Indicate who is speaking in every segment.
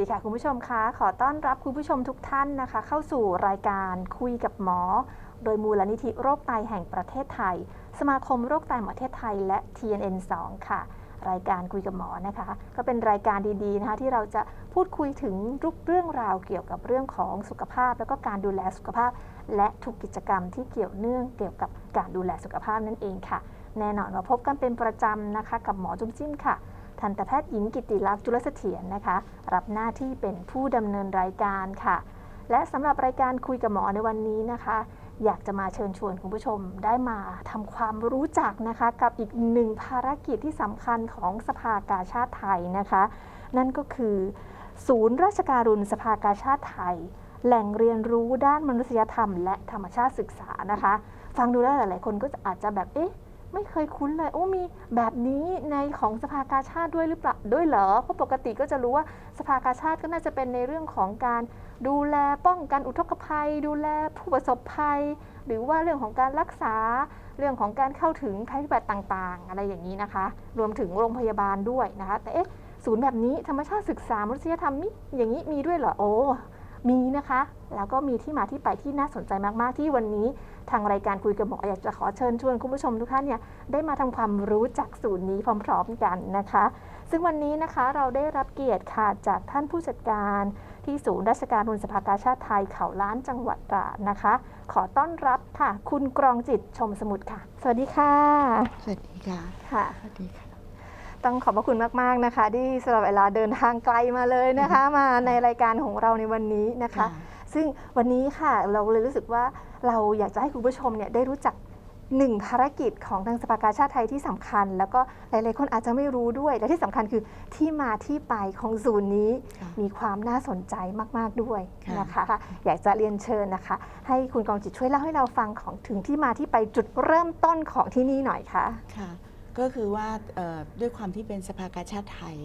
Speaker 1: ดีค่ะคุณผู้ชมคะขอต้อนรับคุณผู้ชมทุกท่านนะคะ เข้าสู่รายการคุยกับหมอ โดยมูลนิธิโรคไตแห่งประเทศไทย สมาคมโรคไตแห่งประเทศไทยและ TNN 2 ค่ะ รายการคุยกับหมอนะคะ ก็เป็นรายการดีๆนะคะที่เราจะพูดคุยถึงรูปเรื่องราวเกี่ยวกับเรื่องของสุขภาพ แล้วก็การดูแลสุขภาพ และทุกกิจกรรมที่เกี่ยวเนื่องเกี่ยวกับการดูแลสุขภาพนั่นเองค่ะ แน่นอนมาพบกันเป็นประจำนะคะ กับหมอจุ้มจิ้มค่ะ ทันตแพทย์หญิงกิติลักษณ์จุลเสถียรนะคะ รับหน้าที่เป็นผู้ดำเนินรายการค่ะ และสำหรับรายการคุยกับหมอในวันนี้นะคะ อยากจะมาเชิญชวนคุณผู้ชมได้มาทำความรู้จักนะคะ กับอีกหนึ่งภารกิจที่สำคัญของสภากาชาติไทยนะคะ นั่นก็คือ ศูนย์ราชการุณสภากาชาติไทย แหล่งเรียนรู้ด้านมนุษยธรรม และธรรมชาติศึกษานะคะ ฟังดูแล้วหลาย ๆ คนก็อาจจะแบบเอ๊ะ ไม่เคยคุ้นเลย โอ้มีแบบนี้ในของสภากาชาติด้วยหรือเปล่าด้วยเหรอเพราะปกติก็จะรู้ว่าสภากาชาติก็น่าจะเป็นในเรื่องของการดูแลป้องกันอุทกภัย ดูแลผู้ประสบภัย หรือว่าเรื่องของการรักษาเรื่องของการเข้าถึงภัยพิบัติต่างๆ อะไรอย่างนี้นะคะ รวมถึงโรงพยาบาลด้วยนะคะ แต่เอ๊ะศูนย์แบบนี้ธรรมชาติศึกษามนุษยธรรมมีอย่างนี้มีด้วยเหรอโอ้ มีนะคะ แล้วก็มีที่มาที่ไปที่น่าสนใจมากๆ ที่วันนี้ทางรายการคุยกับหมออยากจะขอเชิญชวนคุณผู้ชมทุกท่านเนี่ยได้มาทำความรู้จักศูนย์นี้พร้อม ๆ กันนะคะ ซึ่งวันนี้นะคะเราได้รับเกียรติค่ะจากท่านผู้จัดการที่ศูนย์ราชการทุนสภากาชาติไทยเขาล้านจังหวัดตราดนะคะ ขอต้อนรับค่ะ คุณกรองจิตชมสมุทรค่ะ สวัสดีค่ะ
Speaker 2: สวัสดีค่ะ
Speaker 1: ค่ะ
Speaker 2: สวัสดีค่ะ
Speaker 1: ต้องขอบพระคุณมาก ๆ นะคะ ที่สละเวลาเดินทางไกลมาเลยนะคะ มาในรายการของเราในวันนี้นะคะ ซึ่งวันนี้ค่ะเราเลยรู้สึกว่าเราอยากจะให้คุณผู้ชมเนี่ยได้รู้จักหนึ่งภารกิจของทางสภากาชาติไทยที่สำคัญ แล้วก็หลาย ๆ คนอาจจะไม่รู้ด้วย และที่สำคัญคือที่มาที่ไปของศูนย์นี้
Speaker 2: ค่ะ
Speaker 1: มีความน่าสนใจมาก ๆ ด้วย
Speaker 2: ค่ะ
Speaker 1: นะคะ อยากจะเรียนเชิญนะคะ ให้คุณกองจิตช่วยเล่าให้เราฟังของถึงที่มาที่ไปจุดเริ่มต้นของที่นี่หน่อยค่ะ
Speaker 2: ค่ะ ก็คือว่าเอ่อด้วยความที่เป็นสภากาชาติไทย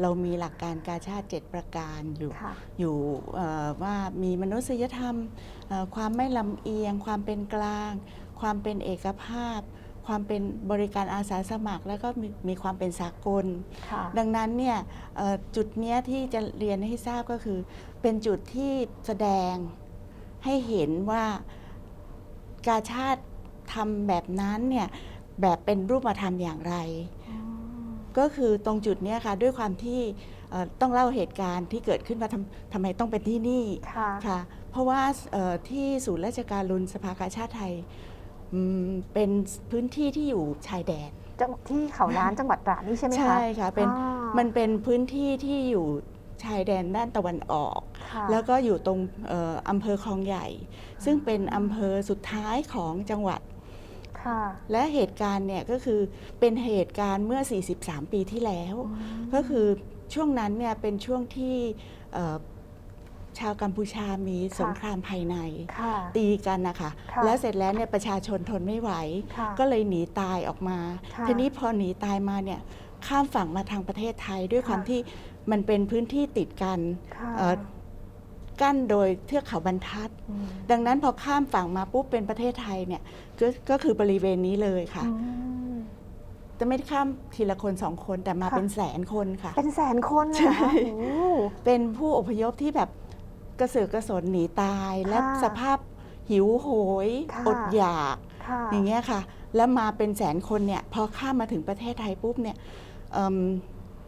Speaker 2: เรามีหลักการกาชาติ 7 ประการอยู่
Speaker 1: ค่ะ
Speaker 2: อยู่เอ่อว่ามีมนุษยธรรมเอ่อความไม่ลำเอียง ความเป็นกลาง ความเป็นเอกภาพ ความเป็นบริการอาสาสมัคร แล้วก็มีมีความเป็นสากล
Speaker 1: ค่ะ
Speaker 2: ดังนั้นเนี่ยเอ่อจุดเนี้ยที่จะเรียนให้ทราบก็คือ เป็นจุดที่แสดงให้เห็นว่ากาชาติทำแบบนั้นเนี่ย แบบเป็นรูปธรรมอย่างไร ก็คือตรงจุดเนี้ยค่ะด้วยความที่เอ่อต้องเล่าเหตุการณ์ที่เกิดขึ้นว่าทำทำไมต้องเป็นที่นี่
Speaker 1: ค่ะ
Speaker 2: ค่ะ เพราะว่าเอ่อที่ศูนย์ราชการรุนสภากาชาติไทยอืมเป็นพื้นที่ที่อยู่ชายแดน
Speaker 1: จังที่เขาล้านจังหวัดตราดนี่ใช่ไหมคะ
Speaker 2: ใช่ค่ะเป็น
Speaker 1: อ๋อ
Speaker 2: มันเป็นพื้นที่ที่อยู่ชายแดนด้านตะวันออก
Speaker 1: ค่ะ
Speaker 2: แล้วก็อยู่ตรงเอ่ออำเภอคลองใหญ่ ซึ่งเป็นอำเภอสุดท้ายของจังหวัด
Speaker 1: ค่ะ
Speaker 2: และเหตุการณ์เนี่ยก็คือเป็นเหตุการณ์เมื่อ 43 ปีที่แล้ว
Speaker 1: ม
Speaker 2: ก็คือช่วงนั้นเนี่ยเป็นช่วงที่เอ่อชาวกัมพูชามีสงครามภายใน
Speaker 1: ค่ะ
Speaker 2: ตีกันนะคะ
Speaker 1: ค่ะ
Speaker 2: แล้วเสร็จแล้วเนี่ยประชาชนทนไม่ไหว
Speaker 1: ค่ะ
Speaker 2: ก็เลยหนีตายออกมา
Speaker 1: ค่ะ
Speaker 2: ทีนี้พอหนีตายมาเนี่ยข้ามฝั่งมาทางประเทศไทยด้วย
Speaker 1: ค่ะ
Speaker 2: ความที่มันเป็นพื้นที่ติดกัน
Speaker 1: ค่ะ
Speaker 2: เอ่อ กั้นโดยเทือกเขาบรรทัด
Speaker 1: อืม
Speaker 2: ดังนั้นพอข้ามฝั่งมาปุ๊บเป็นประเทศไทยเนี่ยก็ก็คือบริเวณนี้เลยค่ะ
Speaker 1: อืม
Speaker 2: จะไม่ได้ข้ามทีละคนสองคนแต่มา
Speaker 1: ค่ะ
Speaker 2: เป็นแสนคนค่ะ
Speaker 1: เป็นแสนคนเลยเหรอ
Speaker 2: ใช่
Speaker 1: โอ้
Speaker 2: เป็นผู้อพยพที่แบบกระเสือกกระสนหนีตายและ
Speaker 1: ค่ะ
Speaker 2: สภาพหิวโหย
Speaker 1: ค่ะ
Speaker 2: อดอยาก
Speaker 1: ค่ะ
Speaker 2: อย่างเงี้ยค่ะ แล้วมาเป็นแสนคนเนี่ยพอข้ามมาถึงประเทศไทยปุ๊บเนี่ยเอิ่ม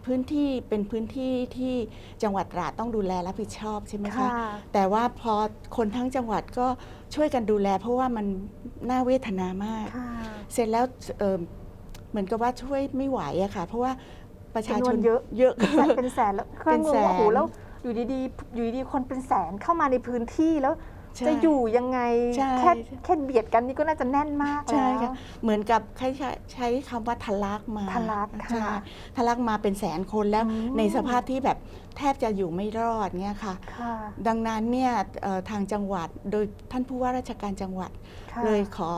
Speaker 2: พื้นที่เป็นพื้นที่ที่จังหวัดตราดต้องดูแลรับผิดชอบใช่ไหมคะ
Speaker 1: ค่ะ
Speaker 2: แต่ว่าพอคนทั้งจังหวัดก็ช่วยกันดูแล เพราะว่ามันน่าเวทนามาก
Speaker 1: ค่ะ
Speaker 2: เสร็จแล้วเอิ่มเหมือนกับว่าช่วยไม่ไหวอะค่ะ เพราะว่าประชาชน
Speaker 1: จำนวนเยอะ
Speaker 2: เยอะ
Speaker 1: เป็นแสนเป็นแสนแล้วเครื่อง
Speaker 2: เป็น
Speaker 1: ง
Speaker 2: แส
Speaker 1: ง
Speaker 2: น
Speaker 1: ว่าโอ้โหแล้วอยู่ดีๆอยู่ดีๆคนเป็นแสนเข้ามาในพื้นที่แล้ว
Speaker 2: ใช่
Speaker 1: จะอยู่ยังไง
Speaker 2: ใช่
Speaker 1: แค่แค่เบียดกันนี่ก็น่าจะแน่นมาก
Speaker 2: ใช่
Speaker 1: แล้ว
Speaker 2: ค่ะเหมือนกับใช้ใช้ใช้คำว่าทะลักมา
Speaker 1: ทะลัก
Speaker 2: ใช่
Speaker 1: ค่ะ
Speaker 2: ทะลักมาเป็นแสนคนแล้ว
Speaker 1: อืม
Speaker 2: ในสภาพที่แบบแทบจะอยู่ไม่รอดเงี้ยค่ะ
Speaker 1: ค่ะ
Speaker 2: ดังนั้นเนี่ยเอ่อทางจังหวัดโดยท่านผู้ว่าราชการจังหวัด
Speaker 1: ค่ะ
Speaker 2: เลยขอ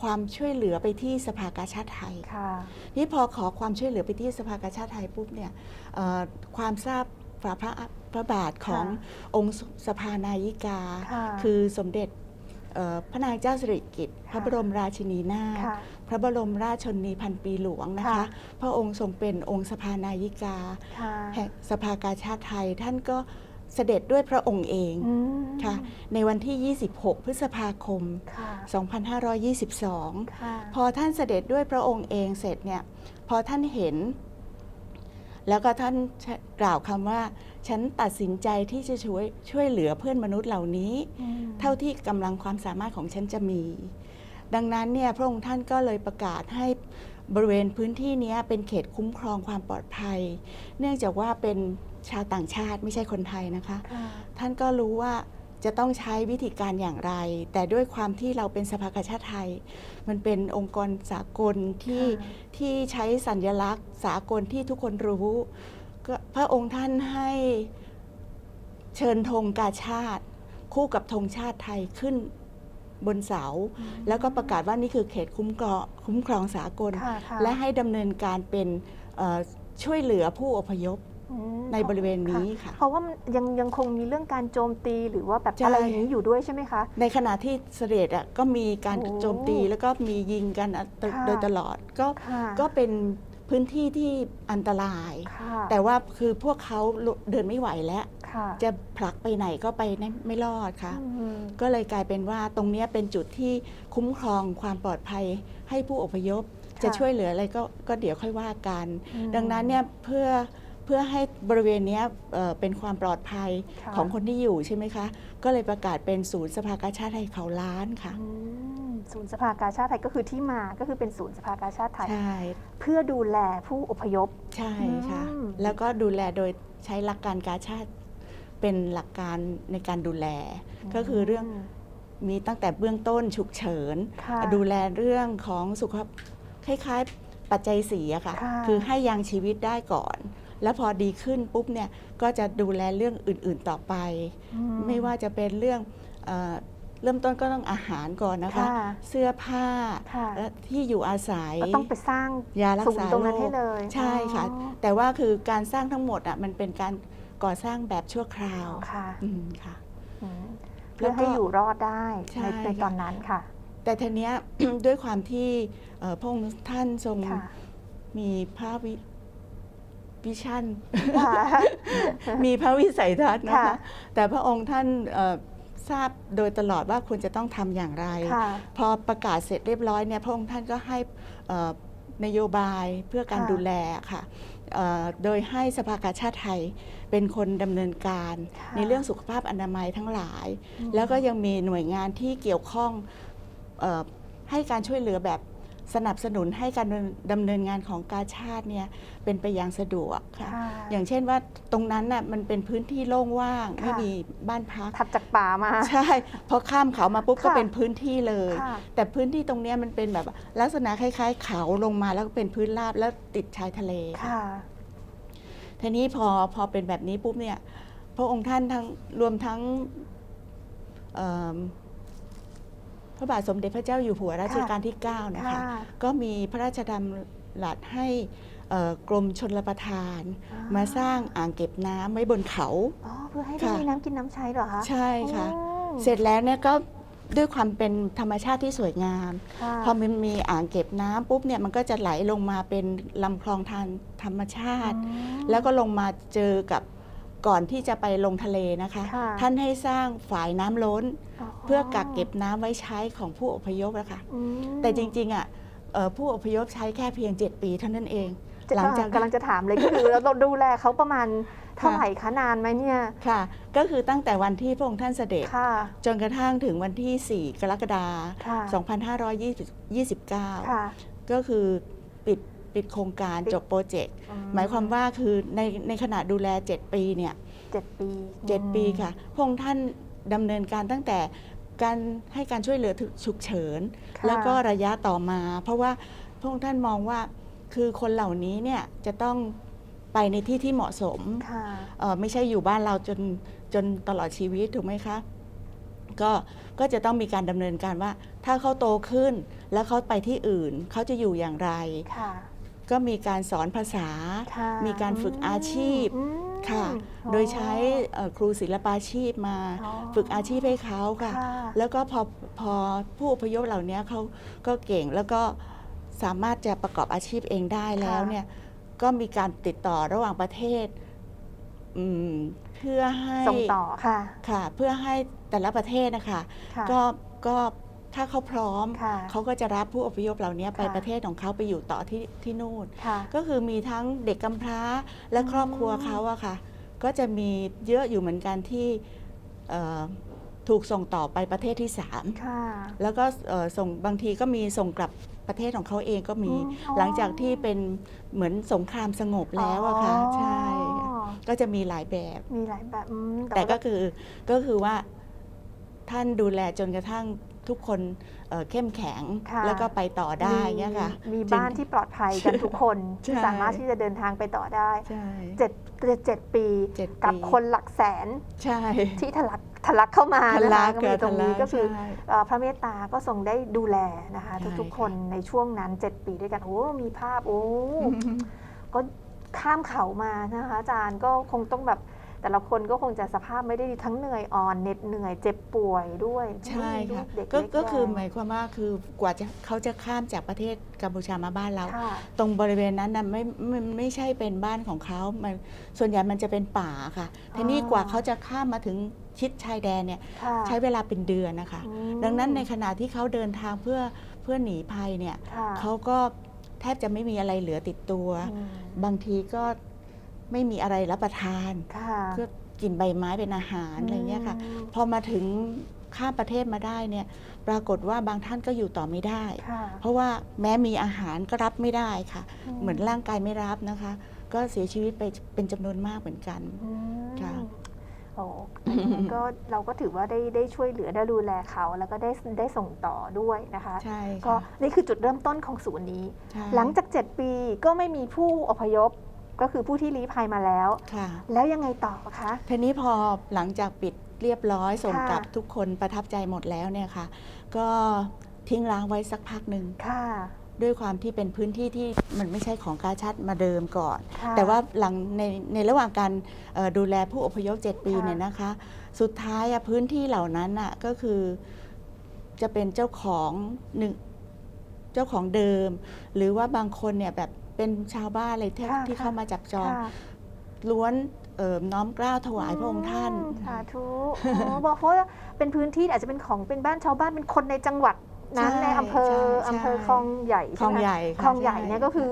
Speaker 2: ความช่วยเหลือไปที่สภากาชาติไทย
Speaker 1: ค่ะ
Speaker 2: นี่พอขอความช่วยเหลือไปที่สภากาชาติไทยปุ๊บเนี่ยเอ่อความทราบฝ่าพระ พระบาทขององค์สภานายิกา
Speaker 1: ค่ะ
Speaker 2: คือสมเด็จเอ่อพระนางเจ้าสิริกิติ์พระ
Speaker 1: ค่ะ
Speaker 2: บรมราชินีนาถ
Speaker 1: ค่ะ
Speaker 2: พระบรมราชชนนีพันปีหลวงนะคะ
Speaker 1: ค่ะ
Speaker 2: พระองค์ทรงเป็นองค์สภานายิกา
Speaker 1: ค่ะ
Speaker 2: แห่งสภากาชาติไทยท่านก็เสด็จด้วยพระองค์เอง
Speaker 1: อืม
Speaker 2: ค่ะ ในวันที่ 26 พฤษภาคม
Speaker 1: ค่ะ
Speaker 2: 2522
Speaker 1: ค่ะ
Speaker 2: พอท่านเสด็จด้วยพระองค์เองเสร็จเนี่ย พอท่านเห็น แล้วก็ท่านกล่าวคำว่า ฉันตัดสินใจที่จะช่วยช่วยเหลือเพื่อนมนุษย์เหล่านี้
Speaker 1: อืม
Speaker 2: เท่าที่กำลังความสามารถของฉันจะมี ดังนั้นเนี่ยพระองค์ท่านก็เลยประกาศให้บริเวณพื้นที่เนี้ยเป็นเขตคุ้มครองความปลอดภัย เนื่องจากว่าเป็นชาวต่างชาติไม่ใช่คนไทยนะคะ
Speaker 1: ค่ะ
Speaker 2: ท่านก็รู้ว่า จะต้องใช้วิธีการอย่างไร แต่ด้วยความที่เราเป็นสภากาชาติไทย มันเป็นองค์กรสากลที่
Speaker 1: ค่ะ
Speaker 2: ที่ใช้สัญลักษณ์สากลที่ทุกคนรู้ก็พระองค์ท่านให้เชิญธงกาชาติ คู่กับธงชาติไทยขึ้นบนเสา แล้วก็ประกาศว่านี่คือเขตคุ้มครองคุ้มครองสากล
Speaker 1: ค่ะค่ะ
Speaker 2: และให้ดำเนินการเป็นเอ่อช่วยเหลือผู้อพยพ
Speaker 1: อืม
Speaker 2: ในบริเวณนี้ค่ะ
Speaker 1: เพราะว่ามันยังยังคงมีเรื่องการโจมตีหรือว่าแบบ
Speaker 2: ใช่
Speaker 1: อะไรอย่างนี้อยู่ด้วยใช่ไหมคะ
Speaker 2: ในขณะที่เสด็จอะก็มีการ
Speaker 1: โอ้
Speaker 2: โจมตีแล้วก็มียิงกันอะต
Speaker 1: ค่ะ
Speaker 2: โดยตลอดก็
Speaker 1: ค่ะ
Speaker 2: ก็เป็นพื้นที่ที่อันตราย
Speaker 1: ค่ะ
Speaker 2: แต่ว่าคือพวกเขาเดินไม่ไหวแล้ว
Speaker 1: ค่ะ
Speaker 2: จะผลักไปไหนก็ไปไม่รอดค่ะ
Speaker 1: อืม
Speaker 2: ก็เลยกลายเป็นว่าตรงเนี้ยเป็นจุดที่คุ้มครองความปลอดภัยให้ผู้อพยพ จะช่วยเหลืออะไรก็ก็เดี๋ยวค่อยว่ากัน
Speaker 1: อืม
Speaker 2: ดังนั้นเนี่ยเพื่อ เพื่อให้บริเวณเนี้ยเอ่อเป็นความปลอดภัย
Speaker 1: ค่ะ
Speaker 2: ของคนที่อยู่ใช่ไหมคะ ก็เลยประกาศเป็นศูนย์สภากาชาติไทยเขาล้านค่ะ
Speaker 1: อืมศูนย์สภากาชาติไทยก็คือที่มาก็คือเป็นศูนย์สภากาชาติไทย
Speaker 2: ใช่
Speaker 1: เพื่อดูแลผู้อพยพ
Speaker 2: ใช่ค่ะ
Speaker 1: อืม
Speaker 2: แล้วก็ดูแลโดยใช้หลักการกาชาติเป็นหลักการในการดูแล ก็คือเรื่องมีตั้งแต่เบื้องต้นฉุกเฉิน
Speaker 1: ค่ะ
Speaker 2: ดูแลเรื่องของสุขภาพคล้ายๆ ปัจจัยสีอะค่ะ
Speaker 1: ค่ะ
Speaker 2: คือให้ยังชีวิตได้ก่อน แล้วพอดีขึ้นปุ๊บเนี่ยก็จะดูแลเรื่องอื่นๆต่อไป
Speaker 1: อื
Speaker 2: ไม่ว่าจะเป็นเรื่องเอ่อเริ่มต้นก็ต้องอาหารก่อนนะคะ
Speaker 1: ค่ะ
Speaker 2: เสื้อผ้า
Speaker 1: ค่ะ
Speaker 2: และที่อยู่อาศัย
Speaker 1: ก็ต้องไปสร้าง
Speaker 2: ยารัก
Speaker 1: ศูน
Speaker 2: ษา
Speaker 1: ย์ตรงนั้น
Speaker 2: โให้
Speaker 1: เลย
Speaker 2: ใช่ค่ะ
Speaker 1: อ๋อ
Speaker 2: แต่ว่าคือการสร้างทั้งหมดอะมันเป็นการก่อสร้างแบบชั่วคราว
Speaker 1: ค่ะ
Speaker 2: อืมค่ะ
Speaker 1: อืมเพื่อให้อยู่รอดได้
Speaker 2: ใช่
Speaker 1: ในใน
Speaker 2: ค่ะ
Speaker 1: ตอนนั้นค่ะ
Speaker 2: แต่ทีเนี้ย ด้วยความที่เอ่อพระองค์ท่านทรง
Speaker 1: ค่ะ
Speaker 2: มีพระวิ วิชั่น
Speaker 1: ค่ะ
Speaker 2: มีพระวิสัยทัศน์นะ
Speaker 1: ค่ะ
Speaker 2: คะ แต่พระองค์ท่านเอ่อทราบโดยตลอดว่าควรจะต้องทำอย่างไร
Speaker 1: ค่ะ
Speaker 2: พอประกาศเสร็จเรียบร้อยเนี่ยพระองค์ท่านก็ให้เอ่อนโยบายเพื่อการ
Speaker 1: ค่ะ
Speaker 2: ดูแลค่ะเอ่อโดยให้สภากาชาติไทยเป็นคนดำเนินการ
Speaker 1: ค่ะ
Speaker 2: ในเรื่องสุขภาพอนามัยทั้งหลาย
Speaker 1: อืม
Speaker 2: แล้วก็ยังมีหน่วยงานที่เกี่ยวข้องเออให้การช่วยเหลือแบบ สนับสนุนให้การดำเนินงานของกาชาติเนี่ยเป็นไปอย่างสะดวกค่ะ
Speaker 1: ค่ะ
Speaker 2: อย่างเช่นว่าตรงนั้นน่ะมันเป็นพื้นที่โล่งว่าง
Speaker 1: ค่ะ
Speaker 2: ไม่มีบ้านพัก
Speaker 1: ถัดจากป่ามา
Speaker 2: ใช่พอข้ามเขามาปุ๊บ
Speaker 1: ค่ะ
Speaker 2: ก็เป็นพื้นที่เลย
Speaker 1: ค่ะ
Speaker 2: แต่พื้นที่ตรงเนี้ยมันเป็นแบบลักษณะคล้าย ๆ เขาลงมาแล้วก็เป็นพื้นราบแล้วติดชายทะเลค่ะ
Speaker 1: ค่ะ
Speaker 2: ทีนี้พอพอเป็นแบบนี้ปุ๊บเนี่ยพระองค์ท่านทั้งรวมทั้งเอิ่ม พระบาทสมเด็จพระเจ้าอยู่หัวรัชกาลที่ 9 นะคะ
Speaker 1: ค่ะ
Speaker 2: ก็มีพระราชดำรัสให้เอ่อกรมชนรประทาน
Speaker 1: อ่าม
Speaker 2: มาสร้างอ่างเก็บน้ำไว้บนเขา
Speaker 1: อ๋อเพื่อให้ได้
Speaker 2: ค่ะ
Speaker 1: มีน้ำกินน้ำใช้เหรอคะ
Speaker 2: ใช่ค่ะ
Speaker 1: อืม
Speaker 2: เสร็จแล้วเนี่ยก็ด้วยความเป็นธรรมชาติที่สวยงาม
Speaker 1: ค่ะ
Speaker 2: พอมันมีอ่างเก็บน้ำปุ๊บเนี่ยมันก็จะไหลลงมาเป็นลำคลองทางธรรมชาติ
Speaker 1: อืม
Speaker 2: แล้วก็ลงมาเจอกับ ก่อนที่จะไปลงทะเลนะคะ
Speaker 1: ค่ะ
Speaker 2: ท่านให้สร้างฝายน้ำล้น เพื่อกักเก็บน้ำไว้ใช้ของผู้อพยพนะคะ
Speaker 1: อืม
Speaker 2: แต่จริงๆอะเอ่อผู้อพยพใช้แค่เพียง 7 ปีเท่านั้นเอง
Speaker 1: จะ
Speaker 2: หลังจาก
Speaker 1: กำลังจะถามเลยก็คือเราดูแลเขาประมาณเท่าไหร่คะนานไหมเนี่ย
Speaker 2: ค่ะ ก็คือตั้งแต่วันที่พระองค์ท่านเสด็จ
Speaker 1: ค่ะ
Speaker 2: จนกระทั่งถึงวันที่ 4 กรกฎา
Speaker 1: ค่ะ
Speaker 2: คม2529
Speaker 1: ค่ะ
Speaker 2: ก็คือปิด ปิดโครงการ
Speaker 1: ปิด
Speaker 2: จบโปรเจกต์
Speaker 1: อื
Speaker 2: หมายความว่าคือในในขณะดูแล 7 ปีเนี่ย
Speaker 1: เจ็ดปี
Speaker 2: เจ็ด
Speaker 1: อืม
Speaker 2: ปีค่ะพระองค์ท่านดำเนินการตั้งแต่การให้การช่วยเหลือฉุกเฉิน
Speaker 1: ค่ะ
Speaker 2: แล้วก็ระยะต่อมา เพราะว่าพระองค์ท่านมองว่าคือคนเหล่านี้เนี่ยจะต้องไปในที่ที่เหมาะสม
Speaker 1: ค่ะ
Speaker 2: เอ่อไม่ใช่อยู่บ้านเราจนจนตลอดชีวิตถูกไหมคะก็ก็จะต้องมีการดำเนินการว่า ถ้าเขาโตขึ้นแล้วเขาไปที่อื่น เขาจะอยู่อย่างไร
Speaker 1: ค่ะ
Speaker 2: ก็มีการสอนภาษา
Speaker 1: ค่ะ
Speaker 2: มีการฝึกอาชีพ
Speaker 1: อืม
Speaker 2: ค่ะ
Speaker 1: อ๋อ
Speaker 2: โดยใช้เอ่อครูศิลปาชีพมา
Speaker 1: อ๋อ
Speaker 2: ฝึกอาชีพให้เขาค่ะ
Speaker 1: ค่ะ
Speaker 2: แล้วก็พอพอผู้อพยพเหล่านี้เขาก็เก่งแล้วก็สามารถจะประกอบอาชีพเองได้แล้ว
Speaker 1: ค่ะ
Speaker 2: เนี่ยก็มีการติดต่อระหว่างประเทศอืมเพื่อให้
Speaker 1: ส่งต่อค่ะ
Speaker 2: ค่ะ เพื่อให้แต่ละประเทศนะคะ
Speaker 1: ค่ะ
Speaker 2: ก็ก็ ถ้าเขาพร้อม
Speaker 1: ค่ะ
Speaker 2: เขาก็จะรับผู้อพยพเหล่านี้ไป
Speaker 1: ค่ะ
Speaker 2: ประเทศของเขาไปอยู่ต่อที่ที่นู่น
Speaker 1: ค่ะ
Speaker 2: ก็คือมีทั้งเด็กกำพร้าและครอบครัว
Speaker 1: อืม
Speaker 2: เขาอะค่ะ ก็จะมีเยอะอยู่เหมือนกันที่เอ่อถูกส่งต่อไปประเทศที่3
Speaker 1: ค่ะ
Speaker 2: แล้วก็เอ่อส่งบางทีก็มีส่งกลับประเทศของเขาเองก็มี
Speaker 1: อืมอ๋อ
Speaker 2: หลังจากที่เป็นเหมือนสงครามสงบแล้วอะค่ะ
Speaker 1: อ๋อ
Speaker 2: ใช่ค่ะก็จะมีหลายแบบ
Speaker 1: มีหลายแบบอืม
Speaker 2: แต่
Speaker 1: ว่า
Speaker 2: ก็คือก็คือว่าท่านดูแลจนกระทั่ง ทุกคนเอ่อเข้มแข็ง
Speaker 1: ค่ะ
Speaker 2: แล้วก็ไปต่อได้เงี้ยค่ะ
Speaker 1: มี
Speaker 2: จริง
Speaker 1: บ้านที่ปลอดภัยกันทุกคนที่
Speaker 2: ใช่
Speaker 1: สามารถที่จะเดินทางไปต่อได้
Speaker 2: ใช่
Speaker 1: เจ็ดเจ็ดปี
Speaker 2: เจ็ด
Speaker 1: กับ
Speaker 2: ปี
Speaker 1: คนหลักแสน
Speaker 2: ใช่
Speaker 1: ที่ทะลักทะลักเข้ามา
Speaker 2: ทะ
Speaker 1: นะ
Speaker 2: ลั
Speaker 1: คะ
Speaker 2: ก
Speaker 1: ก็มีตรงนี้
Speaker 2: ทะลัก
Speaker 1: ก็คือ
Speaker 2: ใช่
Speaker 1: เอ่อพระเมตตาก็ทรงได้ดูแลนะคะ
Speaker 2: ใช่
Speaker 1: ทุกๆคน
Speaker 2: ค่ะ
Speaker 1: ในช่วงนั้น 7 ปีด้วยกันโอ้มีภาพโอ้ก็ข้ามเขามานะคะอาจารย์ก็คงต้องแบบ แต่ละคนก็คงจะสภาพไม่ได้ดีทั้งเหนื่อยอ่อนเหน็ดเหนื่อยเจ็บป่วยด้วย
Speaker 2: ใช่
Speaker 1: มีลู
Speaker 2: ค่ะ
Speaker 1: เด็ก
Speaker 2: ก็
Speaker 1: เล็
Speaker 2: ก็คือ
Speaker 1: แดง
Speaker 2: หมายความว่าคือกว่าจะเขาจะข้ามจากประเทศกัมพูชามาบ้านเรา
Speaker 1: ค่ะ
Speaker 2: ตรงบริเวณนั้นนะไม่ไม่ไม่ใช่เป็นบ้านของเขามันส่วนใหญ่มันจะเป็นป่าค่ะทีนี้
Speaker 1: อ๋อ
Speaker 2: กว่าเขาจะข้ามมาถึงชิดชายแดนเนี่ย
Speaker 1: ค่ะ
Speaker 2: ใช้เวลาเป็นเดือนนะคะ
Speaker 1: อืม
Speaker 2: ดังนั้นในขณะที่เขาเดินทางเพื่อเพื่อหนีภัยเนี่ย
Speaker 1: ค่ะ
Speaker 2: เขาก็แทบจะไม่มีอะไรเหลือติดตัว
Speaker 1: อืม
Speaker 2: บางทีก็ ไม่มีอะไรรับประทาน
Speaker 1: ค่ะ
Speaker 2: ก็กินใบไม้เป็นอาหารอะไรเงี้ยค่ะ
Speaker 1: อืม
Speaker 2: พอมาถึงข้ามประเทศมาได้เนี่ย ปรากฏว่าบางท่านก็อยู่ต่อไม่ได้
Speaker 1: ค่ะ
Speaker 2: เพราะว่าแม้มีอาหารก็รับไม่ได้ค่ะ
Speaker 1: อืม
Speaker 2: เหมือนร่างกายไม่รับนะคะ ก็เสียชีวิตไปเป็นจำนวนมากเหมือนกัน
Speaker 1: อืม
Speaker 2: ค่ะ
Speaker 1: โอ้อันนี้ก็เราก็ถือว่าได้ได้ช่วยเหลือได้ดูแลเขาแล้วก็ได้ได้ส่งต่อด้วยนะคะ
Speaker 2: ใช่
Speaker 1: ก็
Speaker 2: ค่ะ
Speaker 1: นี่คือจุดเริ่มต้นของศูนย์นี้
Speaker 2: ใช่
Speaker 1: หลังจาก 7 ปีก็ไม่มีผู้อพยพ ก็คือผู้ที่ลี้ภัยมาแล้ว
Speaker 2: ค่ะ
Speaker 1: แล้วยังไงต่อคะ
Speaker 2: ทีนี้พอหลังจากปิดเรียบร้อยส่ง
Speaker 1: ค่ะ
Speaker 2: กลับทุกคนประทับใจหมดแล้วเนี่ยค่ะ ก็ทิ้งร้างไว้สักพักหนึ่ง
Speaker 1: ค่ะ
Speaker 2: ด้วยความที่เป็นพื้นที่ที่มันไม่ใช่ของกาชาติมาเดิมก่อน
Speaker 1: ค่ะ
Speaker 2: แต่ว่าหลังในในระหว่างการเอ่อดูแลผู้อพยพ 7 ปี
Speaker 1: ค่ะ
Speaker 2: เนี่ยนะคะ สุดท้ายอะพื้นที่เหล่านั้นอะก็คือจะเป็นเจ้าของหนึ่งเจ้าของเดิม หรือว่าบางคนเนี่ยแบบ เป็นชาวบ้านอะไรที่
Speaker 1: ค่ะ
Speaker 2: ที่
Speaker 1: ค่ะ
Speaker 2: เข้ามาจับจอง
Speaker 1: ค่ะ
Speaker 2: ล้วนเอ่อน้อมเกล้าวถวายพระองค์ท่าน
Speaker 1: อืมสาธุโอ้บอกเพราะว่าเป็นพื้นที่อาจจะเป็นของเป็นบ้านชาวบ้านเป็นคนในจังหวัดนั้น
Speaker 2: ใช่
Speaker 1: ในอำเภอ
Speaker 2: ใช่ใช่
Speaker 1: อำเภอคลองใหญ่
Speaker 2: คลอง
Speaker 1: ช่ไม
Speaker 2: ใหญ่ค่ะ
Speaker 1: คลองใหญ่
Speaker 2: ใช่
Speaker 1: เนี่ยก็คือ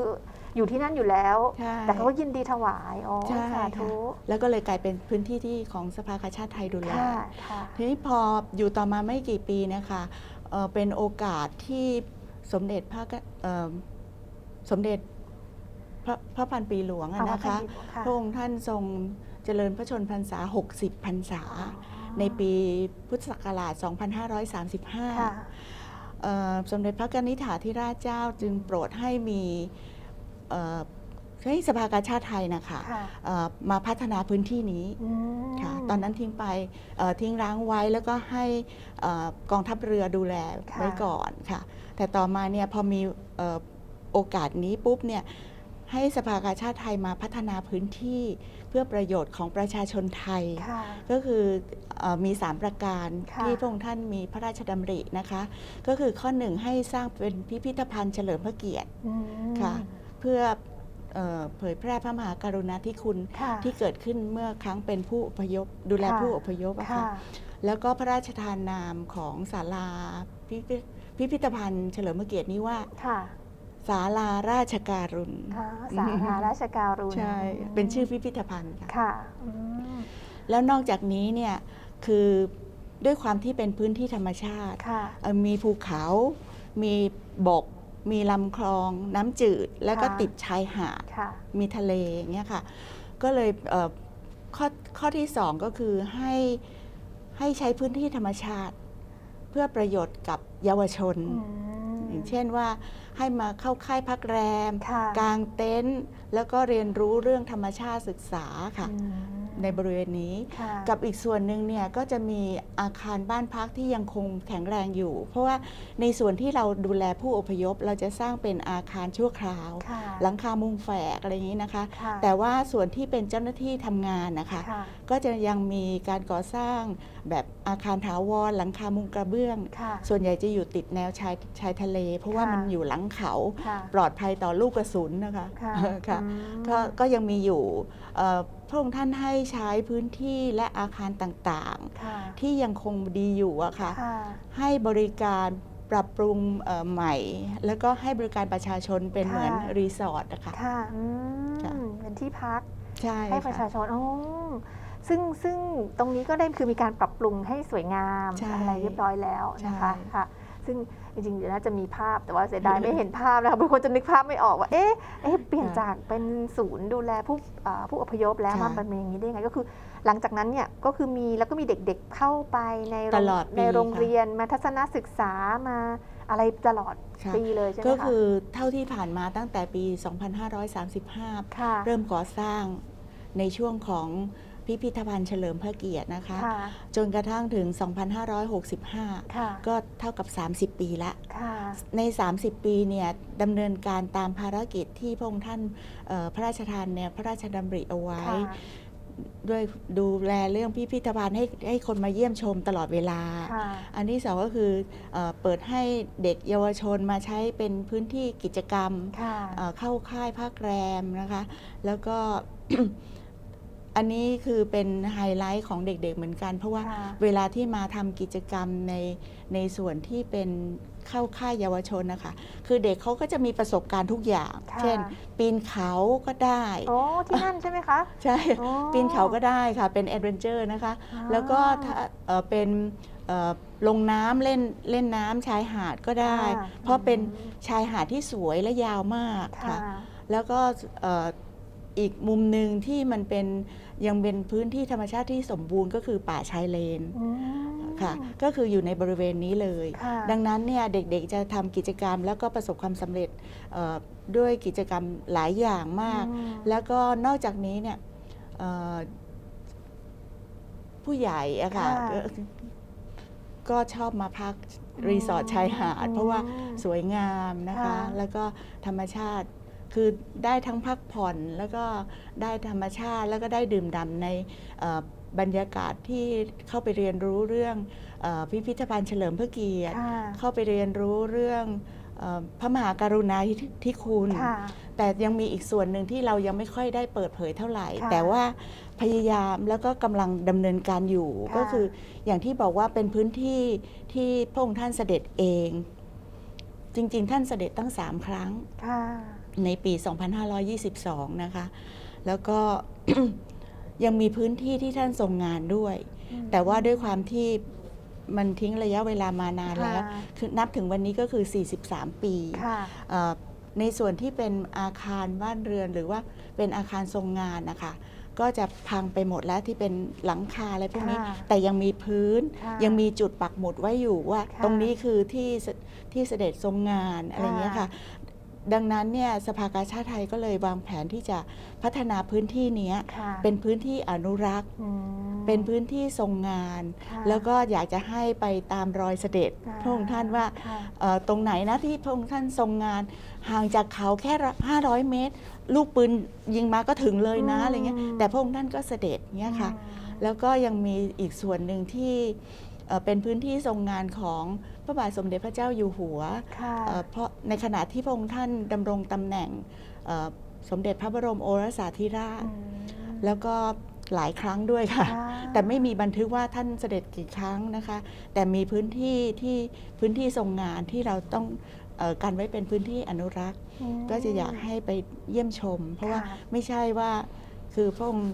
Speaker 1: อยู่ที่นั่นอยู่แล้ว
Speaker 2: ใช่
Speaker 1: แต่เขาก็ยินดีถวายอ๋อ
Speaker 2: ใช่
Speaker 1: สา
Speaker 2: ค่ะ
Speaker 1: ธุ
Speaker 2: แล้วก็เลยกลายเป็นพื้นที่ที่ของสภากาชาติไทยดูแล
Speaker 1: ค่ะค่ะ
Speaker 2: ทีนี้พออยู่ต่อมาไม่กี่ปีเนะคะเอ่อเป็นโอกาสที่สมเด็จพระกเอ่อสมเด็จ พระพระพันปีหลวงอะ
Speaker 1: เอาว่า
Speaker 2: นะคะ
Speaker 1: แผ่นดินค่ะ
Speaker 2: พระองค์ท่านทรงเจริญพระชนพรรษา 60 พรรษา ในปีพุทธศักราช 2535
Speaker 1: ค่ะ
Speaker 2: เอ่อสมเด็จพระกนิษฐาธิราชเจ้าจึงโปรดให้มีเอ่อให้สภากาชาติไทยนะคะ
Speaker 1: ค่ะ
Speaker 2: เอ่อมาพัฒนาพื้นที่นี้
Speaker 1: อืม
Speaker 2: ค่ะ ตอนนั้นทิ้งไปเอ่อทิ้งร้างไว้แล้วก็ให้เอ่อกองทัพเรือดูแล
Speaker 1: ค่ะ
Speaker 2: ไว้ก่อนค่ะ แต่ต่อมาเนี่ยพอมีเอ่อโอกาสนี้ปุ๊บเนี่ย ให้สภากาชาติไทยมาพัฒนาพื้นที่เพื่อประโยชน์ของประชาชนไทย
Speaker 1: ค่ะ
Speaker 2: ก็คือเออมี 3 ประการ
Speaker 1: ค่ะ
Speaker 2: ที่พระองค์ท่านมีพระราชดำรินะคะ ก็คือข้อหนึ่งให้สร้างเป็นพิพิธภัณฑ์เฉลิมพระเกียรติ
Speaker 1: อืม
Speaker 2: ค่ะเพื่อเอ่อเผยแพร่พระมหากรุณาธิคุณ
Speaker 1: ค่ะ
Speaker 2: ที่เกิดขึ้นเมื่อครั้งเป็นผู้อพยพดูแล
Speaker 1: ค่ะ
Speaker 2: ผู้อพยพอะ
Speaker 1: ค่ะ
Speaker 2: ค่ะแล้วก็พระราชทานนามของศาลาพิพิพิพิธภัณฑ์เฉลิมพระเกียรตินี้ว่า
Speaker 1: ค่ะ
Speaker 2: ศาลาราชการุณ
Speaker 1: ค่ะสาธาราชการุณ
Speaker 2: ใช่ เป็นชื่อพิพิธภัณฑ์ค่ะ
Speaker 1: ค่ะอืม
Speaker 2: แล้วนอกจากนี้เนี่ยคือด้วยความที่เป็นพื้นที่ธรรมชาติ
Speaker 1: ค่ะ
Speaker 2: เอ่อมีภูเขา มีบก มีลำคลอง น้ำจืด แล้วก็
Speaker 1: ค่ะ
Speaker 2: ติดชายหาด
Speaker 1: ค่ะ
Speaker 2: มีทะเลอย่างเงี้ยค่ะ ก็เลยเอ่อข้อข้อที่สองก็คือให้ให้ใช้พื้นที่ธรรมชาติ เพื่อประโยชน์กับเยาวชน
Speaker 1: อืม
Speaker 2: อย่างเช่นว่าให้มาเข้าค่ายพักแรม
Speaker 1: ค่ะ
Speaker 2: กางเต็นท์แล้วก็เรียนรู้เรื่องธรรมชาติศึกษาค่ะ
Speaker 1: อืม
Speaker 2: ในบริเวณนี้
Speaker 1: ค่ะ
Speaker 2: กับอีกส่วนหนึ่งเนี่ยก็จะมีอาคารบ้านพักที่ยังคงแข็งแรงอยู่ เพราะว่าในส่วนที่เราดูแลผู้อพยพ เราจะสร้างเป็นอาคารชั่วคราว
Speaker 1: ค่ะ
Speaker 2: หลังคามุงแฝกอะไรอย่างนี้นะคะ
Speaker 1: ค่ะ
Speaker 2: แต่ว่าส่วนที่เป็นเจ้าหน้าที่ทำงานนะคะ
Speaker 1: ค่ะ
Speaker 2: ก็จะยังมีการก่อสร้างแบบอาคารถาวรหลังคามุงกระเบื้อง
Speaker 1: ค่ะ
Speaker 2: ส่วนใหญ่จะอยู่ติดแนวชายชายทะเล เพราะว่า
Speaker 1: ค่ะ
Speaker 2: มันอยู่หลังงเขา
Speaker 1: ค่ะ
Speaker 2: ปลอดภัยต่อลูกกระสุนนะคะ
Speaker 1: ค่ะ
Speaker 2: ค่ะ
Speaker 1: อืม
Speaker 2: ก็ก็ยังมีอยู่เอ่อพ ระองค์ท่านให้ใช้พื้นที่และอาคารต่าง
Speaker 1: ค่ะ
Speaker 2: ๆที่ยังคงดีอยู่อะค่ะ
Speaker 1: ค่ะ
Speaker 2: ให้บริการปรับปรุงเอ่อใหม่ แล้วก็ให้บริการประชาชนเป็น
Speaker 1: ค่ะ
Speaker 2: เหมือนรีสอร์ทนะคะ
Speaker 1: ค่ะอื
Speaker 2: ค่ะ
Speaker 1: มเป็นที่พัก
Speaker 2: ใช่
Speaker 1: ให้ประชา
Speaker 2: ค่ะ
Speaker 1: ชนอ๋อซึ่งซึ่งตรงนี้ก็ได้คือมีการปรับปรุงให้สวยงาม
Speaker 2: ใช่
Speaker 1: อะไรเรียบร้อยแล้วนะคะ
Speaker 2: ใช่
Speaker 1: ค่ะ ซึ่งจริงๆเดี๋ยวน่าจะมีภาพแต่ว่าเสียดายไม่เห็นภาพนะคะบางคนจะนึกภาพไม่ออกว่าเอ๊ะเอ๊ะเปลี่ยนจากเป็นศูนย์ดูแลผู้เอ่อผู้อพยพแล้วมาเป็นอย่างนี้ได้ยังไงก็คือ หลังจากนั้นเนี่ยก็คือมีแล้วก็มีเด็กๆเข้าไปในโรง
Speaker 2: ตลอดปี
Speaker 1: ในโรง
Speaker 2: ค่ะ
Speaker 1: เรียนมาทัศนศึกษามาอะไรตลอด
Speaker 2: ค่ะ
Speaker 1: ปีเลยใช่ไหม
Speaker 2: ก็
Speaker 1: คะ
Speaker 2: คือเท่าที่ผ่านมาตั้งแต่ปี 2535
Speaker 1: ค่ะ
Speaker 2: เริ่มก่อสร้างในช่วงของ พิพิธภัณฑ์เฉลิมพระเกียรตินะคะ
Speaker 1: ค่ะ
Speaker 2: จนกระทั่งถึง 2565
Speaker 1: ค่ะ
Speaker 2: ก็เท่ากับ 30 ปีละ
Speaker 1: ค่ะ
Speaker 2: ใน 30 ปีเนี่ยดำเนินการตามภารกิจที่พระองค์ท่านเอ่อพระราชทานเนี่ยพระราชดำริเอาไว้
Speaker 1: ค่ะ
Speaker 2: ด้วยดูแลเรื่องพิพิธภัณฑ์ให้ให้คนมาเยี่ยมชมตลอดเวลา
Speaker 1: ค่ะ
Speaker 2: อันที่สองก็คือเออเปิดให้เด็กเยาวชนมาใช้เป็นพื้นที่กิจกรรม
Speaker 1: ค่ะ
Speaker 2: เอ่อเข้าค่ายพักแรมนะคะ แล้วก็ อันนี้คือเป็นไฮไลท์ของเด็กๆเหมือนกัน เพราะว่า
Speaker 1: ค่ะ
Speaker 2: เวลาที่มาทำกิจกรรมในในส่วนที่เป็นเข้าค่ายเยาวชนนะคะ คือเด็กเขาก็จะมีประสบการณ์ทุกอย่าง
Speaker 1: ค่ะ
Speaker 2: เช่น ปีนเขาก็ได้
Speaker 1: โอ้ที่นั่นใช่ไหมคะ
Speaker 2: ใช่
Speaker 1: อ๋อ
Speaker 2: ปีนเขาก็ได้ค่ะ เป็นแอดเวนเจอร์นะคะ
Speaker 1: อ่า
Speaker 2: แล้วก็ถ้าเอ่อเป็นเอ่อลงน้ำเล่นเล่นน้ำชายหาดก็ได้
Speaker 1: ค่ะ
Speaker 2: เพราะเป็น
Speaker 1: อืม
Speaker 2: ชายหาดที่สวยและยาวมาก
Speaker 1: ค่ะ
Speaker 2: ค่ะแล้วก็เอ่ออีกมุมหนึ่งที่มันเป็นยังเป็นพื้นที่ธรรมชาติที่สมบูรณ์ก็คือป่าชายเลน
Speaker 1: อืม
Speaker 2: ค่ะก็คืออยู่ในบริเวณนี้เลย
Speaker 1: ค่ะ
Speaker 2: ดังนั้นเนี่ยเด็กๆจะทำกิจกรรม แล้วก็ประสบความสำเร็จเอ่อด้วยกิจกรรมหลายอย่างมาก
Speaker 1: อืม
Speaker 2: แล้วก็นอกจากนี้เนี่ยเอ่อผู้ใหญ่อะค่ะ
Speaker 1: ค่ะ
Speaker 2: ก็ก็ชอบมาพักรีสอร์ทชายหาด เพราะว่า
Speaker 1: อืม
Speaker 2: สวยงามนะคะ
Speaker 1: ค่ะ
Speaker 2: แล้วก็ธรรมชาติ คือได้ทั้งพักผ่อนแล้วก็ได้ธรรมชาติแล้วก็ได้ดื่มด่ำในเอ่อบรรยากาศที่เข้าไปเรียนรู้เรื่องเออพิพิธภัณฑ์เฉลิมพระเกียรติ
Speaker 1: ค่ะ
Speaker 2: เข้าไปรียนรู้เรื่องเออพระมหากรุณาธิที่คุณ
Speaker 1: ค่ะ
Speaker 2: แต่ยังมีอีกส่วนหนึ่งที่เรายังไม่ค่อยได้เปิดเผยเท่าไหร่
Speaker 1: ค่ะ
Speaker 2: แต่ว่าพยายามแล้วก็กำลังดำเนินการอยู่
Speaker 1: ค่ะ
Speaker 2: ก็คืออย่างที่บอกว่าเป็นพื้นที่ที่พระองค์ท่านเสด็จเอง จริง ๆ ท่านเสด็จตั้งสามครั้ง
Speaker 1: ค่ะ
Speaker 2: ในปี 2522 นะคะ แล้วก็ยังมีพื้นที่ที่ท่านทรงงานด้วย
Speaker 1: อืม
Speaker 2: แต่ว่าด้วยความที่มันทิ้งระยะเวลามานานแล้ว
Speaker 1: ค่ะ
Speaker 2: คือนับถึงวันนี้ก็คือ 43 ปี
Speaker 1: ค่ะ
Speaker 2: เอ่อในส่วนที่เป็นอาคารบ้านเรือนหรือว่าเป็นอาคารทรงงานนะคะก็จะพังไปหมดแล้วที่เป็นหลังคาอะไรพวกนี้
Speaker 1: ค่ะ
Speaker 2: แต่ยังมีพื้น
Speaker 1: ค่ะ
Speaker 2: ยังมีจุดปักหมุดไว้อยู่ว่า
Speaker 1: ค่ะ
Speaker 2: ตรงนี้คือที่เสที่เสด็จทรงงานอะไรอย่างเงี้ยค่ะ ดังนั้นเนี่ยสภากาชาติไทยก็เลยวางแผนที่จะพัฒนาพื้นที่เนี้ย
Speaker 1: ค่ะ
Speaker 2: เป็นพื้นที่อนุรักษ์
Speaker 1: อืม
Speaker 2: เป็นพื้นที่ทรงงาน
Speaker 1: ค่ะ
Speaker 2: แล้วก็อยากจะให้ไปตามรอยเสด็จ
Speaker 1: ค่ะ
Speaker 2: พระองค์ท่านว่า
Speaker 1: ค่ะ
Speaker 2: เอ่อตรงไหนนะที่พระองค์ท่านทรงงาน ห่างจากเขาแค่ 500 เมตร ลูกปืนยิงมาก็ถึงเลยนะ
Speaker 1: อืม
Speaker 2: อะไรเงี้ยแต่พระองค์ท่านก็เสด็จเงี้ยค่ะ
Speaker 1: อืม
Speaker 2: แล้วก็ยังมีอีกส่วนหนึ่งที่ เอ่อเป็นพื้นที่ทรงงานของพระบาทสมเด็จพระเจ้าอยู่หัว
Speaker 1: ค่ะ
Speaker 2: เอ่อเพราะในขณะที่พระองค์ท่านดำรงตำแหน่งเอ่อสมเด็จพระบรมโอรสาธิราช
Speaker 1: อืม
Speaker 2: แล้วก็หลายครั้งด้วยค่ะ
Speaker 1: ค่ะ
Speaker 2: แต่ไม่มีบันทึกว่าท่านเสด็จกี่ครั้งนะคะ แต่มีพื้นที่ที่พื้นที่ทรงงานที่เราต้องเออกันไว้เป็นพื้นที่อนุรักษ์
Speaker 1: อืม
Speaker 2: ก็จะอยากให้ไปเยี่ยมชม เพราะว่า
Speaker 1: ค่ะ
Speaker 2: ไม่ใช่ว่าคือพระองค์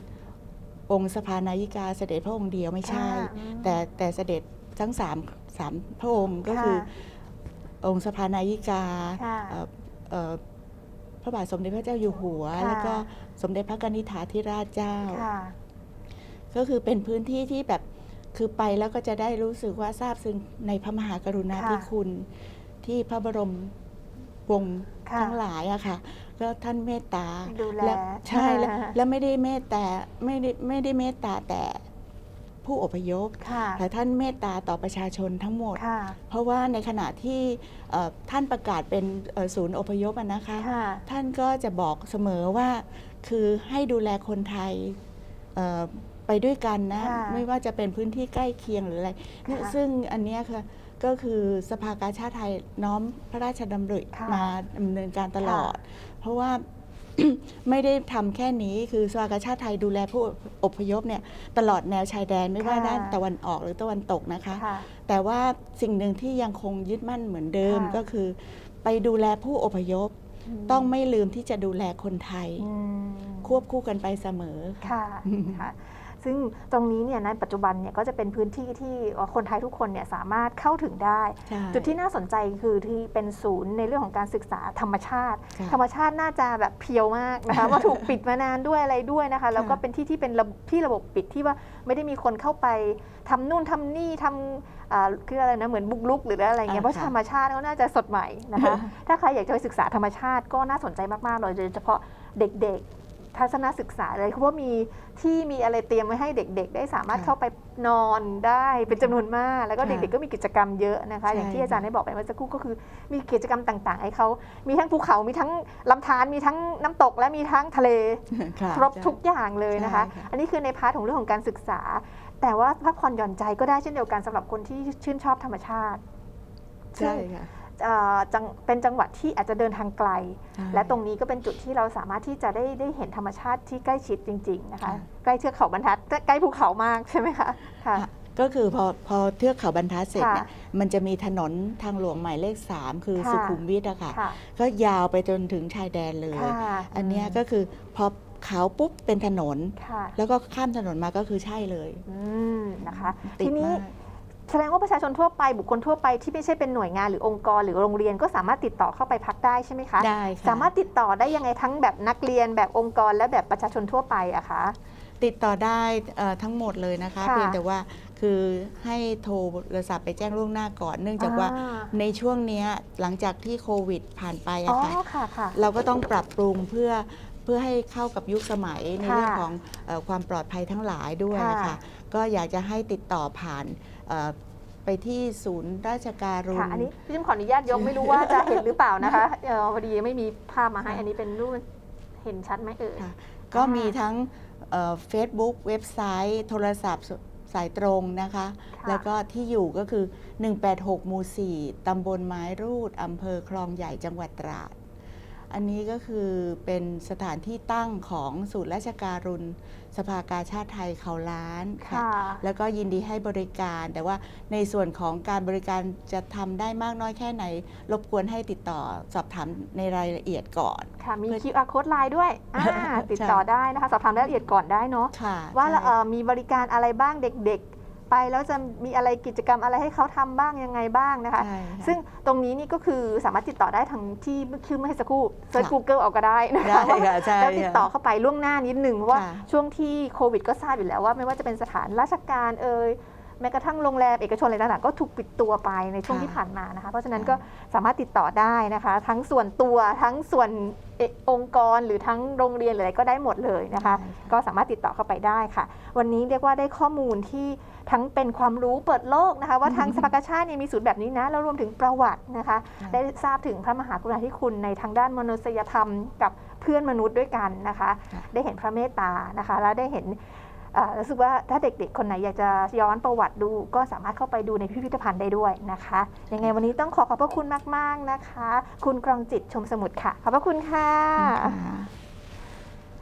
Speaker 2: องค์สภานายิกาเสด็จพระองค์เดียวไม่ใช่
Speaker 1: ค่ะอืม
Speaker 2: แต่แต่เสด็จทั้งสามสามพระองค์ก็คือ องค์สภานายิกา
Speaker 1: ค่ะ
Speaker 2: เอ่อเอ่อพระบาทสมเด็จพระเจ้าอยู่หัว
Speaker 1: ค่ะ
Speaker 2: แล้วก็สมเด็จพระกนิษฐาธิราชเจ้า
Speaker 1: ค่ะ
Speaker 2: ก็คือเป็นพื้นที่ที่แบบคือไปแล้วก็จะได้รู้สึกว่าซาบซึ้งในพระมหากรุณาธิคุณที่พระบรมวงศ์
Speaker 1: ค่ะ
Speaker 2: ทั้งหลายอะค่ะก็ท่านเมตตา
Speaker 1: ดูแล
Speaker 2: และใช่แล้ว
Speaker 1: อ่า
Speaker 2: แล้วไม่ได้เมตตาไม่ได้ไม่ได้เมตตาแต่ผู้อพยพ
Speaker 1: ค่ะ
Speaker 2: แต่ท่านเมตตาต่อประชาชนทั้งหมด
Speaker 1: ค่ะ
Speaker 2: เพราะว่าในขณะที่เอ่อท่านประกาศเป็นเอ่อศูนย์อพยพอะนะคะ
Speaker 1: ค่ะ
Speaker 2: ท่านก็จะบอกเสมอว่าคือให้ดูแลคนไทยเอ่อไปด้วยกันนะ
Speaker 1: ค่ะ
Speaker 2: ไม่ว่าจะเป็นพื้นที่ใกล้เคียงหรืออะไรเนี่ย
Speaker 1: ค่ะ
Speaker 2: ซึ่งอันเนี้ยค่ะ ก็คือสภากาชาติไทยน้อมพระราชดำริ
Speaker 1: ค่ะ
Speaker 2: มาดำเนินการตลอด
Speaker 1: ค่ะ
Speaker 2: เพราะว่า ไม่ได้ทำแค่นี้คือสภากาชาติไทยดูแลผู้อพยพเนี่ยตลอดแนวชายแดนไม่ว่า
Speaker 1: ค่ะ
Speaker 2: ด้านตะวันออกหรือตะวันตกนะคะ
Speaker 1: ค่ะ
Speaker 2: แต่ว่าสิ่งหนึ่งที่ยังคงยึดมั่นเหมือนเดิม
Speaker 1: ค่ะ
Speaker 2: ก็คือ ไปดูแลผู้อพยพ ต้องไม่ลืมที่จะดูแลคนไทย
Speaker 1: อืม
Speaker 2: ควบคู่กันไปเสมอ
Speaker 1: ค่ะ ค่ะ ซึ่งตรงนี้เนี่ยในปัจจุบันเนี่ยก็จะเป็นพื้นที่ที่คนไทยทุกคนเนี่ยสามารถเข้าถึงได้
Speaker 2: ใช่
Speaker 1: จุดที่น่าสนใจคือที่เป็นศูนย์ในเรื่องของการศึกษาธรรมชาติ
Speaker 2: ค่ะ
Speaker 1: ธรรมชาติน่าจะแบบเพียวมากนะคะว่าถูกปิดมานานด้วยอะไรด้วยนะคะแล้วก็เป็นที่ที่เป็นระบบที่ระบบปิดที่ว่าไม่ได้มีคนเข้าไปทำนู่นทำนี่ทำอ่าคืออะไรนะเหมือนบุกลุกหรืออะไรเงี้ย
Speaker 2: อ่า
Speaker 1: เพราะ
Speaker 2: ค่ะ
Speaker 1: ธรรมชาติก็น่าจะสดใหม่นะคะถ้าใครอยากจะไปศึกษาธรรมชาติก็น่าสนใจมากๆเลยโดยเฉพาะเด็กๆ ทัศนศึกษาเลยเพราะว่ามีที่มีอะไรเตรียมไว้ให้เด็ก ๆ ได้สามารถ
Speaker 2: ค่ะ
Speaker 1: เข้าไปนอนได้เป็นจำนวนมาก แล้วก็
Speaker 2: ค่ะ
Speaker 1: เด็กๆก็มีกิจกรรมเยอะนะคะ
Speaker 2: ใช่
Speaker 1: อย่างที่อาจารย์ได้บอกไปเมื่อสักครู่ก็คือมีกิจกรรมต่างๆให้เขามีทั้งภูเขามีทั้งลำธารมีทั้งน้ำตกและมีทั้งทะเล
Speaker 2: ค่ะ
Speaker 1: ครบทุกอย่างเลยนะคะ
Speaker 2: ใช่ค่ะ
Speaker 1: อันนี้คือในพาร์ทของเรื่องของการศึกษา แต่ว่าพักผ่อนหย่อนใจก็ได้เช่นเดียวกันสำหรับคนที่ชื่นชอบธรรมชาติ
Speaker 2: ใช่ค่ะ
Speaker 1: เอ่อ จังเป็นจังหวัดที่อาจจะเดินทางไกล
Speaker 2: ใช่
Speaker 1: และตรงนี้ก็เป็นจุดที่เราสามารถที่จะได้ได้เห็นธรรมชาติที่ใกล้ชิดจริง ๆ นะคะ
Speaker 2: ค่ะ
Speaker 1: ใกล้เทือกเขาบรรทัดใกล้ภูเขามากใช่ไหมคะค่ะ
Speaker 2: ค่ะก็คือพอพอเทือกเขาบรรทัดเสร็จเนี่ย
Speaker 1: ค่ะ
Speaker 2: มันจะมีถนนทางหลวงหมายเลข 3 คือ
Speaker 1: ค่ะ
Speaker 2: สุขุมวิทอะค่ะ
Speaker 1: ค่ะ
Speaker 2: ก็ยาวไปจนถึงชายแดนเลย
Speaker 1: ค่ะ
Speaker 2: อันเนี้ยก็คือพอเขาปุ๊บเป็นถนน
Speaker 1: ค่ะ
Speaker 2: แล้วก็ข้ามถนนมาก็คือใช่เลย
Speaker 1: อืมนะคะ
Speaker 2: ติด
Speaker 1: ทีนี้
Speaker 2: มาก
Speaker 1: แสดงว่าประชาชนทั่วไปบุคคลทั่วไปที่ไม่ใช่เป็นหน่วยงานหรือองค์กรหรือโรงเรียนก็สามารถติดต่อเข้าไปพักได้ใช่ไหมคะ
Speaker 2: ได้ค่ะ
Speaker 1: สามารถติดต่อได้ยังไงทั้งแบบนักเรียนแบบองค์กรและแบบประชาชนทั่วไปอะคะ
Speaker 2: ติดต่อได้เอ่อทั้งหมดเลยนะคะ
Speaker 1: ค่ะ
Speaker 2: เพียงแต่ว่าคือให้โทรศัพท์ไปแจ้งล่วงหน้าก่อน เนื่องจากว่า
Speaker 1: อ่
Speaker 2: ในช่วงเนี้ยหลังจากที่โควิดผ่านไป
Speaker 1: อ๋
Speaker 2: อะ
Speaker 1: อ
Speaker 2: ค่ะ
Speaker 1: ค่ะค่ะ
Speaker 2: เราก็ต้องปรับปรุงเพื่อเพื่อให้เข้ากับยุคสมัยใน
Speaker 1: ค่ะ
Speaker 2: เรื่องของเออความปลอดภัยทั้งหลายด้วย
Speaker 1: ค่ะ
Speaker 2: ค่ะ ก็อยากจะให้ติดต่อผ่านเอ่อ ไปที่ศูนย์ราชการุณ
Speaker 1: ค่ะอันนี้พี่จิมขออนุญาตยกไม่รู้ว่าจะเห็นหรือเปล่านะคะเออพอดีไม่มีภาพมาให้อันนี้เป็นรูปเห็นชัดไหมเอ่ย
Speaker 2: ค่ะก็มีทั้งเฟซบุ๊กเว็บไซต์ โทรศัพท์สสายตรงนะคะ
Speaker 1: ค่ะ
Speaker 2: แล้วก็ที่อยู่ก็คือ 186 หมู่ 4 ตำบลไม้รูด อำเภอคลองใหญ่จังหวัดตราด อันนี้ก็คือเป็นสถานที่ตั้งของศูนย์ราชการุณสภากาชาติไทยเขาล้านค่ะ
Speaker 1: ค่ะ
Speaker 2: แล้วก็ยินดีให้บริการ แต่ว่าในส่วนของการบริการจะทำได้มากน้อยแค่ไหน รบกวนให้ติดต่อสอบถามในรายละเอียดก่อน
Speaker 1: ค่ะมี
Speaker 2: เพื่อ
Speaker 1: QR code ไลน์ด้วยอ่าติดต่อได้นะคะ สอบถามรายละเอียดก่อนได้เนาะ
Speaker 2: ค่ะ
Speaker 1: ว่า
Speaker 2: ใช่
Speaker 1: เอ่อมีบริการอะไรบ้างเด็กๆ ไปแล้วจะมีอะไรกิจกรรมอะไรให้เขาทำบ้างยังไงบ้างนะคะ
Speaker 2: ใช่ค่ะ
Speaker 1: ซึ่งตรงนี้นี่ก็คือสามารถติดต่อได้ทางที่ชื่อเมื่อสักครู่เซิร์ช
Speaker 2: ค่ะ
Speaker 1: Google เอาก็ได้นะ
Speaker 2: ได้
Speaker 1: คะ
Speaker 2: ค่ะใช่
Speaker 1: แล้วติดต่อ
Speaker 2: ค่ะ
Speaker 1: เข้าไปล่วงหน้านิดหนึ่งเพราะว่า
Speaker 2: ค่ะ
Speaker 1: ช่วงที่โควิดก็ทราบอยู่แล้วว่าไม่ว่าจะเป็นสถานราชการเอ่ย แม้กระทั่งโรงแรมเอกชนอะไรต่างๆก็ถูกปิดตัวไปในช่วง
Speaker 2: ค่ะ
Speaker 1: ที่ผ่านมานะคะเพราะฉะนั้น
Speaker 2: ค่ะ
Speaker 1: ก็สามารถติดต่อได้นะคะ ทั้งส่วนตัวทั้งส่วนเอ่อองค์กรหรือทั้งโรงเรียนหรืออะไรก็ได้หมดเลยนะคะ
Speaker 2: ใช่ค่ะ
Speaker 1: ก็สามารถติดต่อเข้าไปได้ค่ะ วันนี้เรียกว่าได้ข้อมูลที่ทั้งเป็นความรู้เปิดโลกนะคะ ว่าทางสภากาชาติเนี่ยมีศูนย์แบบนี้นะแล้วรวมถึงประวัตินะคะ
Speaker 2: ค่ะ
Speaker 1: ได้ทราบถึงพระมหากรุณาธิคุณในทางด้านมนุษยธรรมกับเพื่อนมนุษย์ด้วยกันนะคะ
Speaker 2: ค่ะ
Speaker 1: ได้เห็นพระเมตตานะคะ แล้วได้เห็นเอ่อ รู้สึกว่าถ้าเด็กๆ คนไหนอยากจะย้อนประวัติดู ก็สามารถเข้าไปดูในพิพิธภัณฑ์ได้ด้วยนะคะ ยังไงวันนี้ต้องขอขอบพระคุณมาก ๆนะคะ คุณกรองจิตชมสมุทรค่ะ ขอบพระคุณค่ะ
Speaker 2: ค่ะ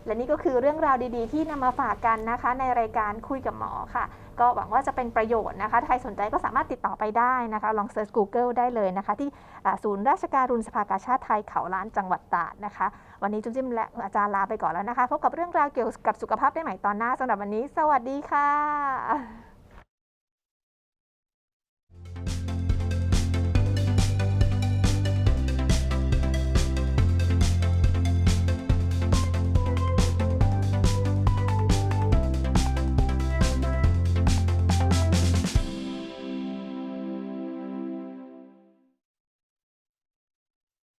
Speaker 1: และนี่ก็คือเรื่องราวดีๆ ที่นำมาฝากกันนะคะ ในรายการคุยกับหมอค่ะ ก็หวังว่าจะเป็นประโยชน์นะคะใครสนใจก็สามารถติดต่อไปได้นะคะ ลองเซิร์ช Google ได้เลยนะคะ ที่ศูนย์ราชการุณสภากาชาติไทยเขาล้านจังหวัดตราดนะคะ วันนี้จุ๊จิ้มและอาจารย์ลาไปก่อนแล้วนะคะพบกับเรื่องราวเกี่ยวกับสุขภาพได้ใหม่ตอนหน้าสำหรับวันนี้ สวัสดีค่ะ